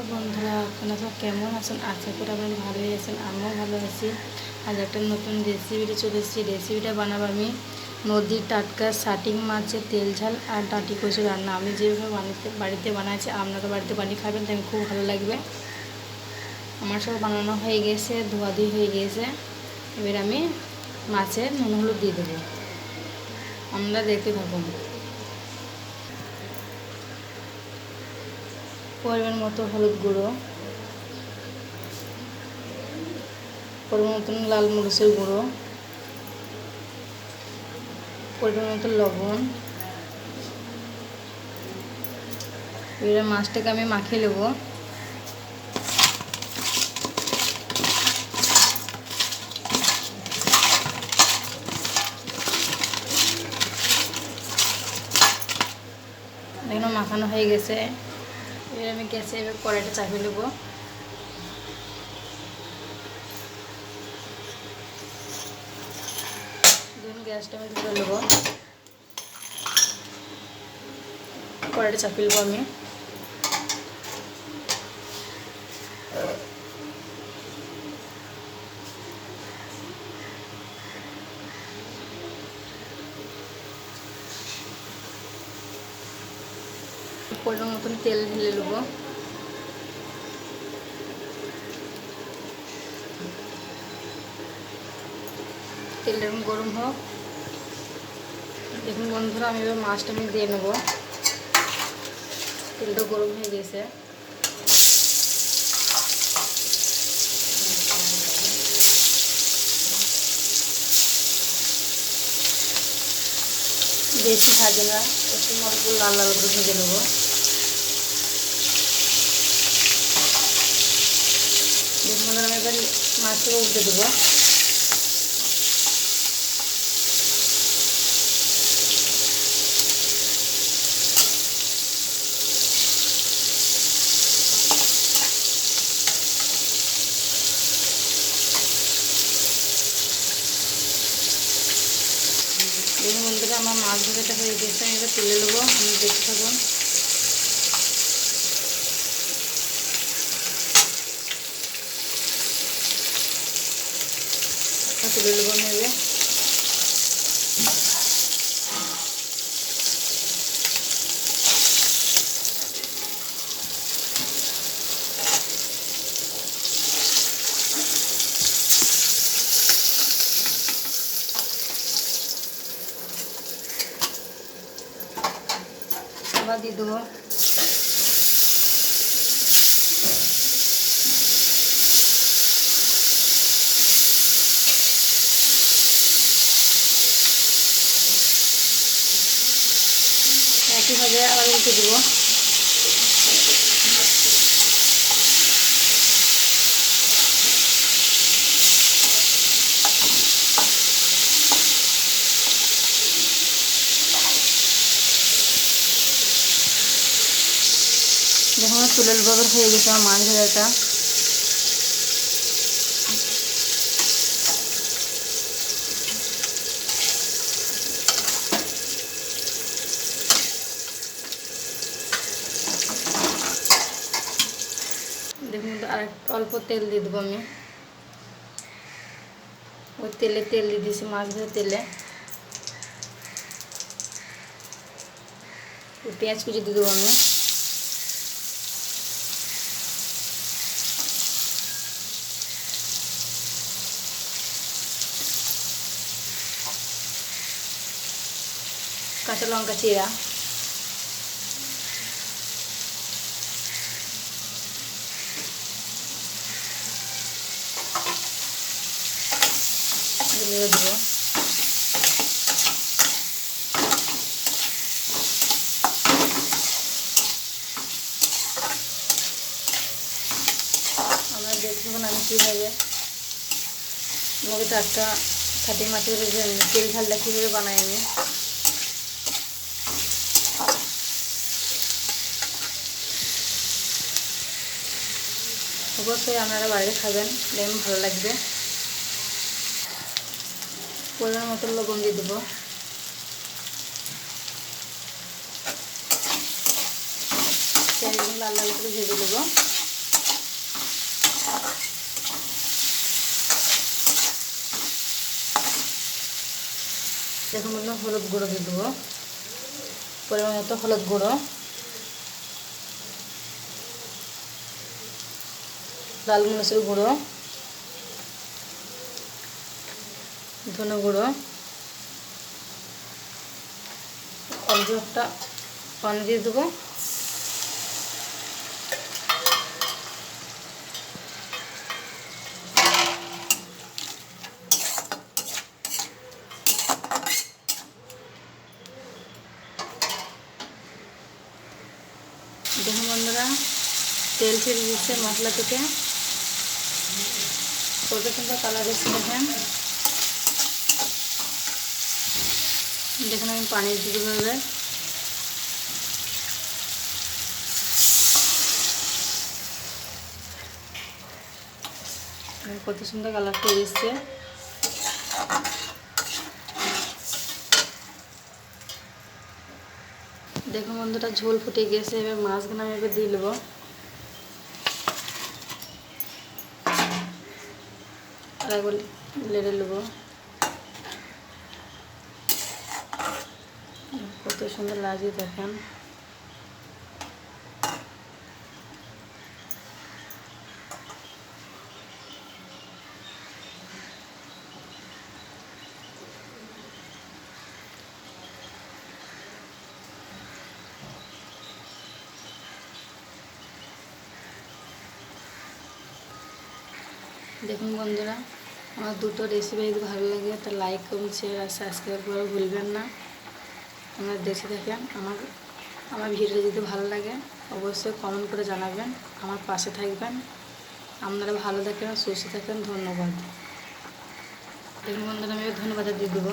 Hello বন্ধুরা, আপনারা সব কেমন আছেন? আশা করি আপনারা ভালোই আছেন, আমিও ভালো আছি। আজ একটা নতুন রেসিপিটা চলে এসেছি। রেসিপিটা বানাবো আমি নদীর টাটকা, সাটিং মাছের তেল, ঝাল আর ডাঁটি কচু রান্না। আমি যেভাবে বানাতে, বাড়িতে বানাচ্ছি আপনারা বাড়িতে বানিয়ে খাবেন, তাই খুব ভালো লাগবে। আমার সব বানানো হয়ে গেছে, ধোয়াধুয়ি হয়ে গিয়েছে এবার আমি মাছের নুন হলুদ দিয়ে দেবো। আমরা দেখতে থাকুন। পরিমাণ মতো হলুদ গুঁড়ো, পরিমাণ মতন লাল মরিচের গুঁড়ো, পরিমাণ মতো লবণ। এবারে মাছটাকে আমি মাখিয়ে নেব। দেখুন, মাখানো হয়ে গেছে। এবার আমি গ্যাসে এবার কড়াইটা চাপিয়ে নেব। দেখুন গ্যাসটা আমি ধরে নেব। কড়াইটা চাপিয়ে নেব আমি। পরিমাণ মতন তেল ঢেলে নেব। তেল এরকম গরম হোক। দেখুন বন্ধুরা, আমি এবার মাছটা আমি দিয়ে নেব। তেলটা গরম হয়ে গেছে। বেশি ভাজে না, একটু অল্প লাল লাল করে ভেজে নেব। দেখুন আমি এবার মাছটাকে উল্টে দেবো দেখুন বন্ধুরা আমার মাছ ভাজাটা হয়ে গেছে আমি এবার তুলে নেব। আমি দেখতে থাকুন তুলে নেব আমি এবার আবার দিয়ে দেবো। একইভাবে আবার উল্টে দেবো। তুলের বগর হয়ে গেছে আমার মাছ ভাজাটা দেখুন আর অল্প তেল দিয়ে দেবো আমি। ওই তেলে তেল দিয়ে দিয়েছি মাছ ভাজা তেলে। পেঁয়াজ কুচি দিয়ে দেবো আমি। কাঁচা লঙ্কা চিরা। আমি কীভাবে। টাটকা খাটি মাছের তেল ঝালটা কীভাবে বানাই আমি। অবশ্যই আপনারা বাইরে খাবেন ডেম ভালো লাগবে। পরিমাণ মতো লবণ দিয়ে দেবো। লাল লাল করে ভেজে দেবো। দেখুন, হলুদ গুঁড়ো দিয়ে দেবো। পরিমাণ মতো হলুদ গুঁড়ো। লাল মরিচের গুঁড়ো, ধনে গুঁড়ো অল্প একটা পানি দিয়ে দেবো। দেখুন বন্ধুরা, তেল ছেড়ে দিচ্ছে মশলা থেকে। সুন্দর কালার এসছে দেখেন। দেখুন আমি পানি দিয়ে দেবো কত সুন্দর কালারটা এসছে। দেখুন বন্ধুটা ঝোল ফুটে গেছে, এবার মাছগুলো আমি এবার দিয়ে নেব আর লেড়ে নেব। কত সুন্দর লাগিয়ে দেখেন। দেখুন বন্ধুরা আমার দুটো রেসিপি যদি ভালো লাগে তা লাইক এবং শেয়ার আর সাবস্ক্রাইব করে ভুলবেন না। আপনারা দেখে থাকেন আমার আমার ভিডিও যদি ভালো লাগে, অবশ্যই কমেন্ট করে জানাবেন। আমার পাশে থাকবেন। আপনারা ভালো থাকেন, সুস্থ থাকেন। ধন্যবাদ। দেখুন বন্ধুরা, আমি ধন্যবাদ দিয়ে দেবো।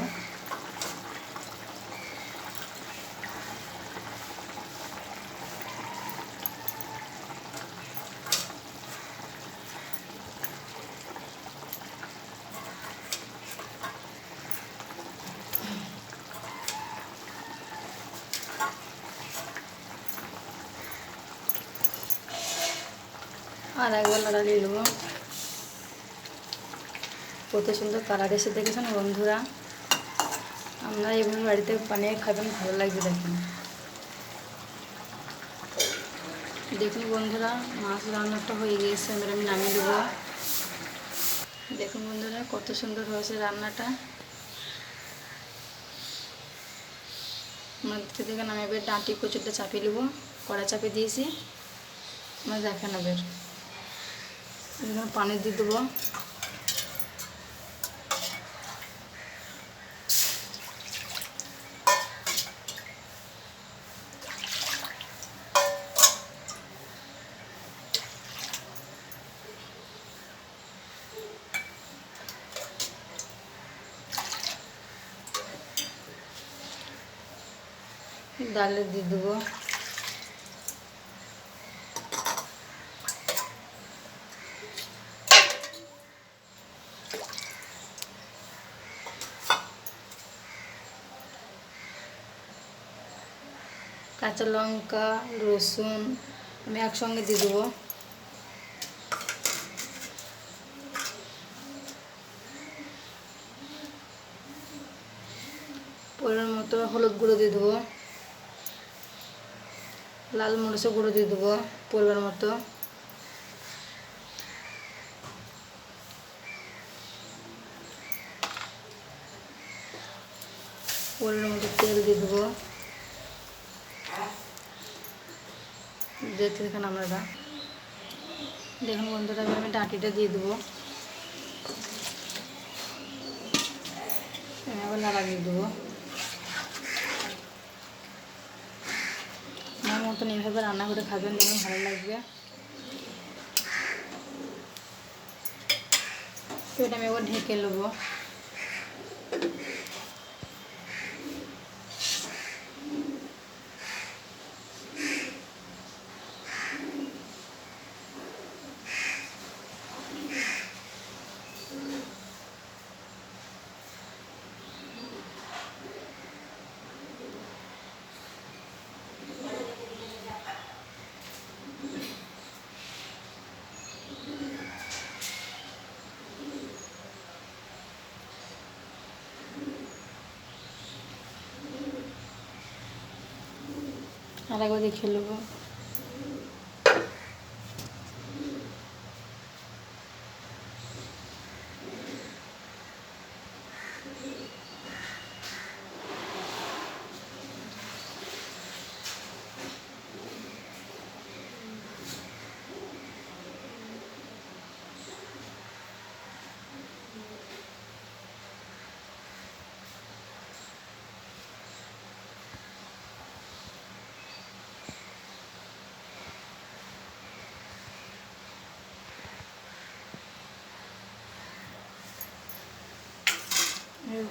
আর একবার লড়ালিয়ে নেব। কত সুন্দর কালার এসে দেখেছেন বন্ধুরা। আপনারা এভাবে বাড়িতে বানিয়ে খাবেন, ভালো লাগবে দেখুন। দেখুন বন্ধুরা, মাছ রান্নাটা হয়ে গিয়েছে, এবার আমি নামিয়ে দেবো দেখুন বন্ধুরা, কত সুন্দর হয়েছে রান্নাটা। আমরা থেকে নামে এবার ডাঁটি কচুরটা চাপিয়ে নেব, কড়া চাপিয়ে দিয়েছি। আমরা দেখে নেবেন এখানে পানি দিয়ে দেবো। ডালে দিয়ে দেবো। কাঁচা লঙ্কা, রসুন, আমি একসঙ্গে দিয়ে দেবো। পরের মতো হলুদ গুঁড়ো দিয়ে দেবো। লাল মরিচের গুঁড়ো দিয়ে দেবো পরিমাণ মতো। পরিমাণ মতো তেল দিয়ে দেবো। দেখতে দেখেন আপনারা। দেখুন বন্ধুরা আমি ডাঁটিটা দিয়ে দেবো। আবার নাড়া দিয়ে দেবো। আমার মতন এইভাবে রান্না করে খাবেন, দেখুন ভালো লাগবে। তো এটা আমি এবার ঢেকে নেব। আর একবার দেখে নেব।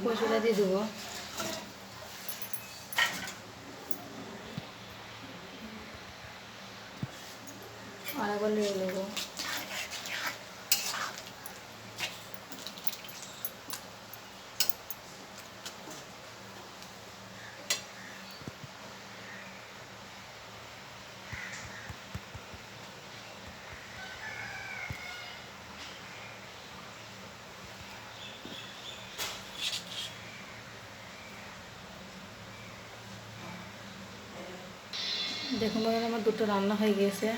কচুটা দিয়ে দেবো। একবার নিয়ে নেব। দেখুন আমার দুটো রান্না হয়ে গিয়েছে